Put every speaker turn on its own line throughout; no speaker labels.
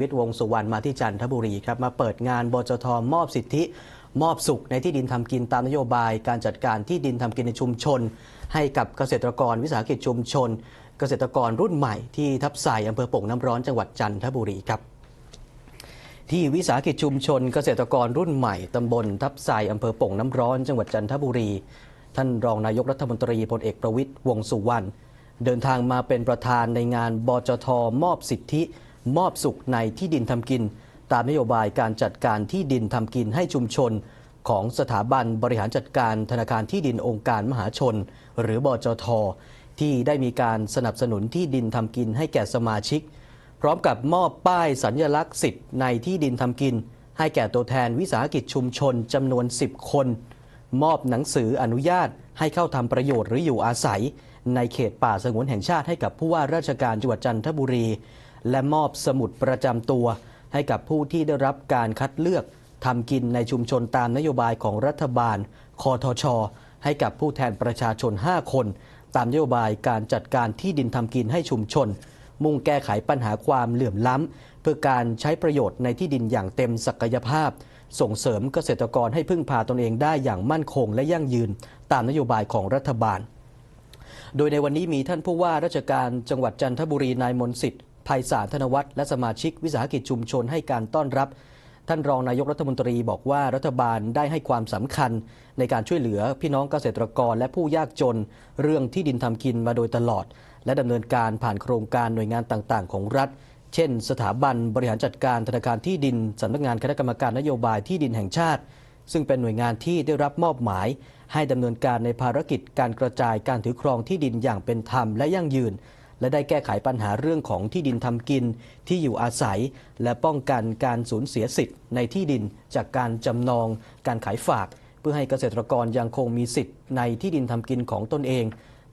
วิทย์วงสุวรรณมาที่จันทบุรีครับมาเปิดงานบจทมอบสิทธิ มอบสุขในที่ดินทำกินตามนโยบายการจัดการที่ดินทำกินในชุมชน ให้กับเกษตรกรวิสาหกิจชุมชน เกษตรกรรุ่นใหม่ที่ทับใส่อำเภอโป่งน้ำร้อนจังหวัดจันทบุรีครับที่วิสาหกิจชุมชน เกษตรกรรุ่นใหม่ตำบลทับไซอำเภอโป่งน้ำร้อน จังหวัดจันทบุรี ท่านรองนายกรัฐมนตรีพลเอกประวิตยวงสุวรรณเดินทางมาเป็นประธานในงานบจทมอบสิทธิ มอบสุขในที่ดินทำกิน ตามนโยบายการจัดการที่ดินทำกินให้ชุมชน ของสถาบันบริหารจัดการธนาคารที่ดินองค์การมหาชน หรือบจท ที่ได้มีการสนับสนุนที่ดินทำกินให้แก่สมาชิก พร้อมกับมอบป้ายสัญญลักษณ์สิทธิ์ในที่ดินทำกิน ให้แก่ตัวแทนวิสาหกิจชุมชนจำนวน 10 คน มอบหนังสืออนุญาตให้เข้าทำประโยชน์หรืออยู่อาศัย ในเขตป่าสงวนแห่งชาติให้กับผู้ว่าราชการจังหวัดจันทบุรี และมอบสมุดประจำตัว ให้กับผู้ที่ได้รับการคัดเลือกทำกินในชุมชนตามนโยบายของรัฐบาล คอทช ให้กับผู้แทนประชาชน 5 คน ตามนโยบายการจัดการที่ดินทำกินให้ชุมชน มุ่งแก้ไขปัญหาความเหลื่อมล้ำ เพื่อการใช้ประโยชน์ในที่ดินอย่างเต็มศักยภาพ ส่งเสริมเกษตรกรให้พึ่งพาตนเองได้อย่างมั่นคงและยั่งยืน ตามนโยบายของรัฐบาล โดยในวันนี้มีท่านผู้ว่าราชการจังหวัดจันทบุรีนายมนสิทธิ์ ภัยสารธนวัฒน์และสมาชิกวิสาหกิจชุมชนให้การต้อนรับ ท่านรองนายกรัฐมนตรีบอกว่ารัฐบาลได้ให้ความสำคัญ ในการช่วยเหลือพี่น้องเกษตรกรและผู้ยากจน เรื่องที่ดินทำกินมาโดยตลอด และดำเนินการผ่านโครงการหน่วยงานต่างๆ ของรัฐ เช่น สถาบันบริหารจัดการธนาคารที่ดินสำนักงานคณะกรรมการนโยบายที่ดินแห่งชาติ ซึ่งเป็นหน่วยงานที่ได้รับมอบหมาย ให้ดำเนินการในภารกิจการกระจายการถือครองที่ดินอย่างเป็นธรรมและยั่งยืน และได้แก้ไขปัญหาเรื่องของที่ดินทำกิน ที่อยู่อาศัย และป้องกันการสูญเสียสิทธิ์ในที่ดินจากการจำนอง การขายฝาก เพื่อให้เกษตรกรยังคงมีสิทธิ์ในที่ดินทำกินของตนเอง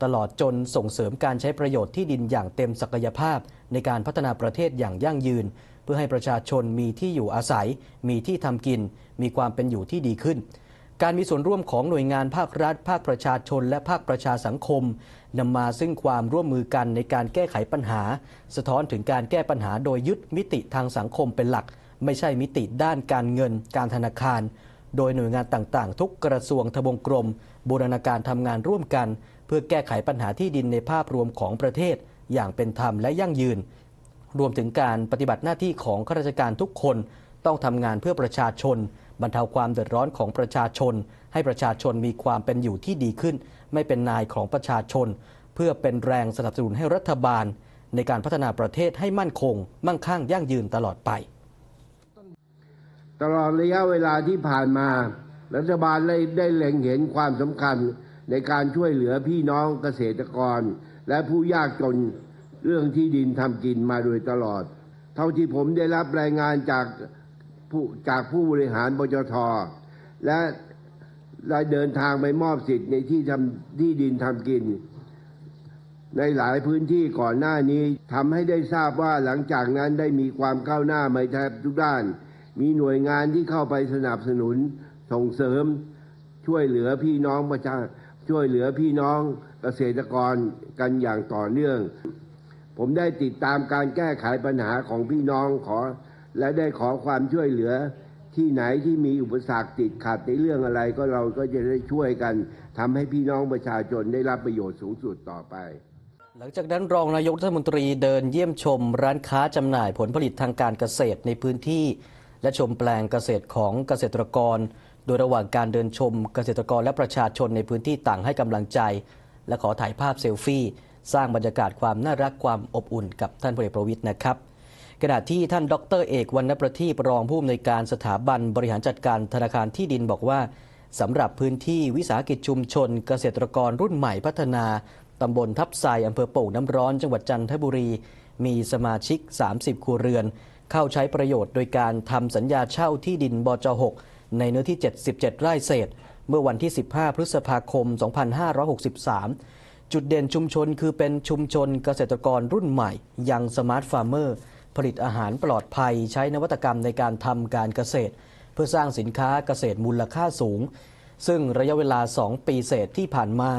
ตลอดจนส่งเสริมการใช้ประโยชน์ที่ดินอย่างเต็มศักยภาพ ในการพัฒนาประเทศอย่างยั่งยืน เพื่อให้ประชาชนมีที่อยู่อาศัย มีที่ทำกิน มีความเป็นอยู่ที่ดีขึ้น การมีส่วนร่วมของหน่วยงานภาครัฐ ภาคประชาชน และภาคประชาสังคมนำมาซึ่งความร่วมมือกันในการแก้ไขปัญหา สะท้อนถึงการแก้ปัญหาโดยยึดมิติทางสังคมเป็นหลัก ไม่ใช่มิติด้านการเงิน การธนาคาร โดยหน่วยงานต่างๆ ทุกกระทรวงทบวงกรม บูรณาการทำงานร่วมกัน เพื่อแก้ไขปัญหาที่ดินในภาพรวมของประเทศ อย่างเป็นธรรมและยั่งยืน รวมถึงการปฏิบัติหน้าที่ของข้าราชการทุกคนต้องทำงานเพื่อประชาชน บรรเทาความเดือดร้อนของประชาชน ให้ประชาชนมีความเป็นอยู่ที่ดีขึ้น ไม่เป็นนายของประชาชน เพื่อเป็นแรงสนับสนุนให้รัฐบาล ในการพัฒนาประเทศให้มั่นคง มั่งคั่งยั่งยืนตลอดไป
ตลอดระยะเวลาที่ผ่านมา รัฐบาลได้ได้เล็งเห็นความสำคัญในการช่วยเหลือพี่น้องเกษตรกร และผู้ยากจนเรื่องที่ดินทำกินมาโดยตลอด เท่าที่ผมได้รับรายงานจาก ผู้จากผู้บริหารบจทและได้เดินทางไปมอบสิทธิ์ในที่ทำที่ดินทำกิน ในหลายพื้นที่ก่อนหน้านี้ทำให้ได้ทราบว่าหลังจากนั้นได้มีความก้าวหน้าไม่แทบทุกด้าน มีหน่วยงานที่เข้าไปสนับสนุนส่งเสริม ช่วยเหลือพี่น้องประชาช่วยเหลือพี่น้องเกษตรกรกันอย่างต่อเนื่อง ผมได้ติดตามการแก้ไขปัญหาของพี่น้องขอ และได้ขอความช่วยเหลือที่ไหนที่มีอุปสรรคติดขัดในเรื่องอะไรก็เราก็จะได้ช่วยกันทำให้พี่น้องประชาชนได้รับประโยชน์สูงสุดต่อไป
หลังจากนั้นรองนายกรัฐมนตรีเดินเยี่ยมชม ร้านค้าจำหน่ายผลผลิตทางการเกษตรในพื้นที่ และชมแปลงเกษตรของเกษตรกร โดยระหว่างการเดินชมเกษตรกรและประชาชนในพื้นที่ต่างให้กำลังใจ และขอถ่ายภาพเซลฟี่ สร้างบรรยากาศความน่ารักความอบอุ่นกับท่านพลเอกประวิตยนะครับ ขณะที่ท่านดรเอกวรรณประทีปรองผู้อำนวยการสถาบันบริหารจัดการธนาคารที่ดินบอกว่าสำหรับพื้นที่วิสาหกิจชุมชน เกษตรกรรุ่นใหม่พัฒนาตำบลทับไซอำเภอโป่งน้ำร้อนจังหวัดจันทบุรี มีสมาชิก 30 ครัวเรือน เข้าใช้ประโยชน์โดยการทำสัญญาเช่าที่ดินบจ 6 ในเนื้อที่ 77 ไร่เศษ เมื่อวันที่ 15 พฤษภาคม 2563 จุดเด่นชุมชนคือเป็นชุมชนเกษตรกรรุ่นใหม่ ยังสมาร์ทฟาร์มเมอร์ ผลิตอาหารปลอดภัย ใช้นวัตกรรมในการทำการเกษตร เพื่อสร้างสินค้าเกษตรมูลค่าสูง ซึ่งระยะเวลา 2 ปีเศษที่ผ่านมา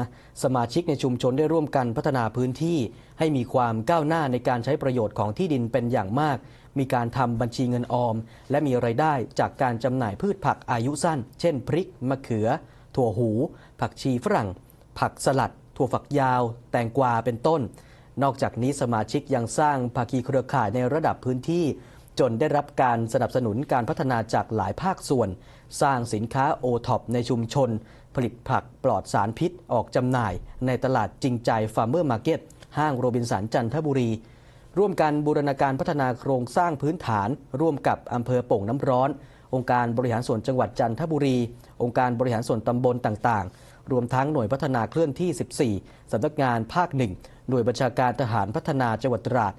สมาชิกในชุมชนได้ร่วมกันพัฒนาพื้นที่ ให้มีความก้าวหน้าในการใช้ประโยชน์ของที่ดินเป็นอย่างมาก มีการทำบัญชีเงินออม และมีไรายได้จากการจำหน่ายพืชผักอายุสั้น เช่น พริก มะเขือ ถั่วหู ผักชีฝรั่ง ผักสลัด ถั่วฝักยาว แตงกวาเป็นต้น นอกจากนี้สมาชิกยังสร้างภาคีเครือข่ายในระดับพื้นที่ จนได้รับการสนับสนุนการพัฒนาจากหลายภาคส่วน สร้างสินค้าโอท็อปในชุมชน ผลิตผักปลอดสารพิษออกจำหน่าย ในตลาดจริงใจฟาร์มเมอร์มาร์เก็ตห้างโรบินสันจันทบุรี ร่วมกันบูรณาการพัฒนาโครงสร้างพื้นฐาน ร่วมกับอำเภอโป่งน้ำร้อน องค์การบริหารส่วนจังหวัดจันทบุรี องค์การบริหารส่วนตำบลต่างๆ รวมทั้งหน่วยพัฒนาเคลื่อนที่ 14 สำนักงานภาคหนึ่งหน่วยบัญชาการทหารพัฒนาจังหวัดตราด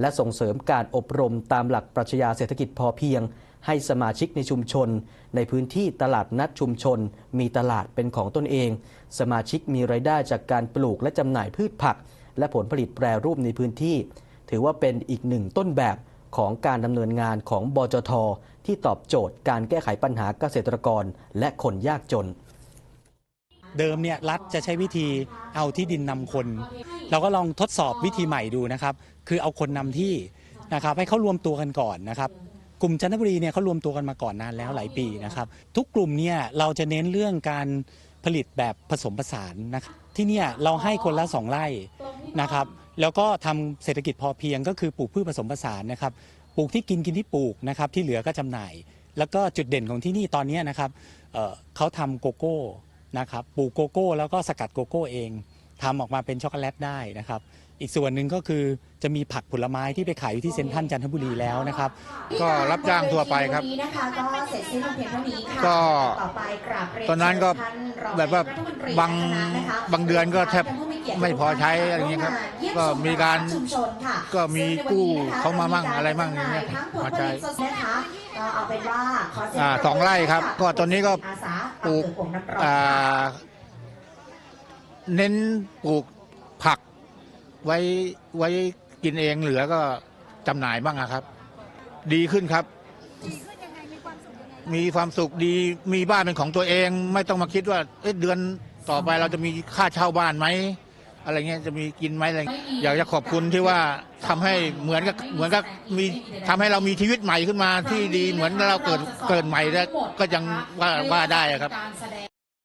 และส่งเสริมการอบรมตามหลักปรัชญาเศรษฐกิจพอเพียง ให้สมาชิกในชุมชน ในพื้นที่ตลาดนัดชุมชน มีตลาดเป็นของตนเอง สมาชิกมีรายได้จากการปลูกและจำหน่ายพืชผัก และผลผลิตแปรรูปในพื้นที่ ถือว่าเป็นอีกหนึ่งต้นแบบของการดำเนินงานของบจท ที่ตอบโจทย์การแก้ไขปัญหาเกษตรกรและคนยากจน
เดิมเนี่ยรัฐจะใช้วิธีเอาที่ดินนำคน เราก็ลองทดสอบวิธีใหม่ดูนะครับ คือเอาคนนำที่นะครับให้เขารวมตัวกันก่อนนะครับ กลุ่มจันทบุรีเนี่ยเขารวมตัวกันมาก่อนนานแล้วหลายปีนะครับ ทุกกลุ่มเนี่ยเราจะเน้นเรื่องการผลิตแบบผสมผสานนะครับที่เนี่ยเราให้คนละสองไร่นะครับแล้วก็ทำเศรษฐกิจพอเพียงก็คือปลูกพืชผสมผสานนะครับปลูกที่กินกินที่ปลูกนะครับที่เหลือก็จำหน่าย แล้วก็จุดเด่นของที่นี่ตอนนี้นะครับเเขาทำโกโก้ นะครับปลูกโกโก้แล้วก็สกัดโกโก้เองทำออกมาเป็นช็อกโกแลตได้นะครับ อีกส่วนหนึ่งก็คือจะมีผักผลไม้ที่ไปขายอยู่ที่เซ็นทรัลจันทบุรีแล้วนะครับ
ก็รับจ้างทั่วไปครับ
วันนี้นะคะก็เสร็จสิ้นลงเพียงเท่านี้ค่ะ
ก็
ต่อไปกราบเรียน
ตอนนั้นก็
ท่านรอง
แบบว่า
รัฐมนตรี
บาง
คณะนะคะ
บางเดือนก็แทบไม่พอใช้อะไรอย่างเงี้ยครับก็มีการ
ชุมชนค่ะ
ก็มีกู้เขามามั่งอะไรมั่งอย่างเงี้ย
ทั้งผล
มา
ผ
ใช้
ลิตสดนะคะ ก็เอาเป็นว่าขอเสียง
อ่าสองไร่ครับก็ตอนนี้ก็
อาสา
ปลูก
อำเภอโป่งน้ำร้อน
อ่าเน้นปลูกผักไว้ไว้กินเองเหลือก็จำหน่ายบ้างอะครับ ดีขึ้นครับ มีความสุขดีมีบ้านเป็นของตัวเอง ไม่ต้องมาคิดว่าเอ๊ะเดือนต่อไปเราจะมีค่าเช่าบ้านไหม อะไรเงี้ยจะมีกินไหมอะไรอยากจะขอบคุณที่ว่าทำให้เหมือนกับเหมือนกับมีทำให้เรามีชีวิตใหม่ขึ้นมาที่ดีเหมือนเราเกิดเกิดใหม่แล้วก็ยังว่าว่าได้อะครับ
การแสดง